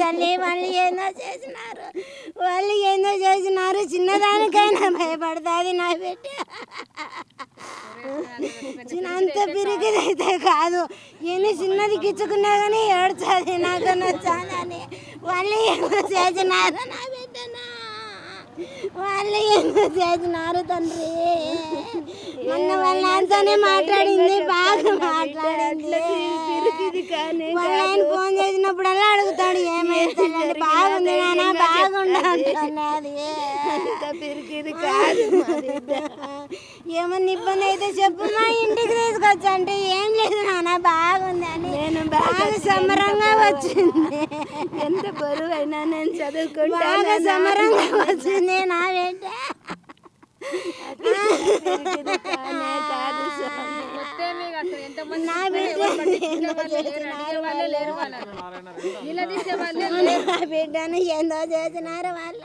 తల్లి వాళ్ళు ఏందో చేసినారు. వాళ్ళు ఏందో చేసినారు. చిన్నదానికైనా భయపడుతుంది నా బిడ్డ. అంత పిరికిదైతే కాదు. ఎన్ని చిన్నది గిచ్చుకున్నా కానీ ఏడ్చది నాకు నచ్చాలని వాళ్ళు ఏమో చేసినారు నా బిడ్డనా. వాళ్ళు ఏమో చేసినారు తండ్రి. మొన్న వాళ్ళ నాన్నతోనే మాట్లాడింది బాగా మాట్లాడింది. వాళ్ళ ఆయన ఫోన్ చేసినప్పుడల్లా బాగుంది అంటున్నది కాదు ఏమన్నా ఇబ్బంది అయితే చెప్పు. మా ఇంటికి తీసుకొచ్చా అంటే ఏం లేదు నాన్న బాగుంది అని నేను బాగా సమరంగా వచ్చింది. ఎంత బరువు అయినా నేను చదువుకుంటా బాగా సమరంగా వచ్చింది నా బిడ్డ. కాదు నా నిలదీసే వాళ్ళే బిడ్డను ఏందో చేసినారు వాళ్ళు.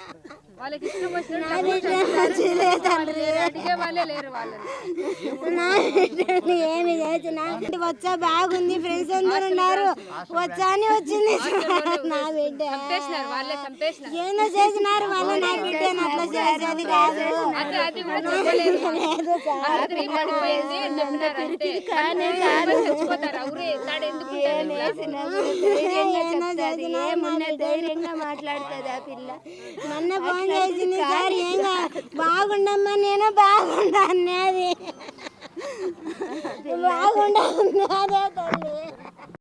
వాళ్ళకి ఇష్టం వచ్చిన బిడ్డ వాళ్ళే లేరు ఏమి చేసినా వచ్చా బాగుంది ఫ్రెండ్స్ అందరు ఉన్నారు. వచ్చా అని వచ్చింది. నా బిడ్డ. ఏందో చేసినారు వాళ్ళు నా బిడ్డను అట్లా చేసేది కాదు. అది వేసినప్పుడు ధైర్యంగా చెప్తాది. ఏమున్నా ధైర్యంగా మాట్లాడుతుంది ఆ పిల్ల. మొన్న ఫోన్ చేసింది సార్ బాగుండమ్మా నేను బాగుండా అన్నది. బాగుండా అన్నదే తల్లి.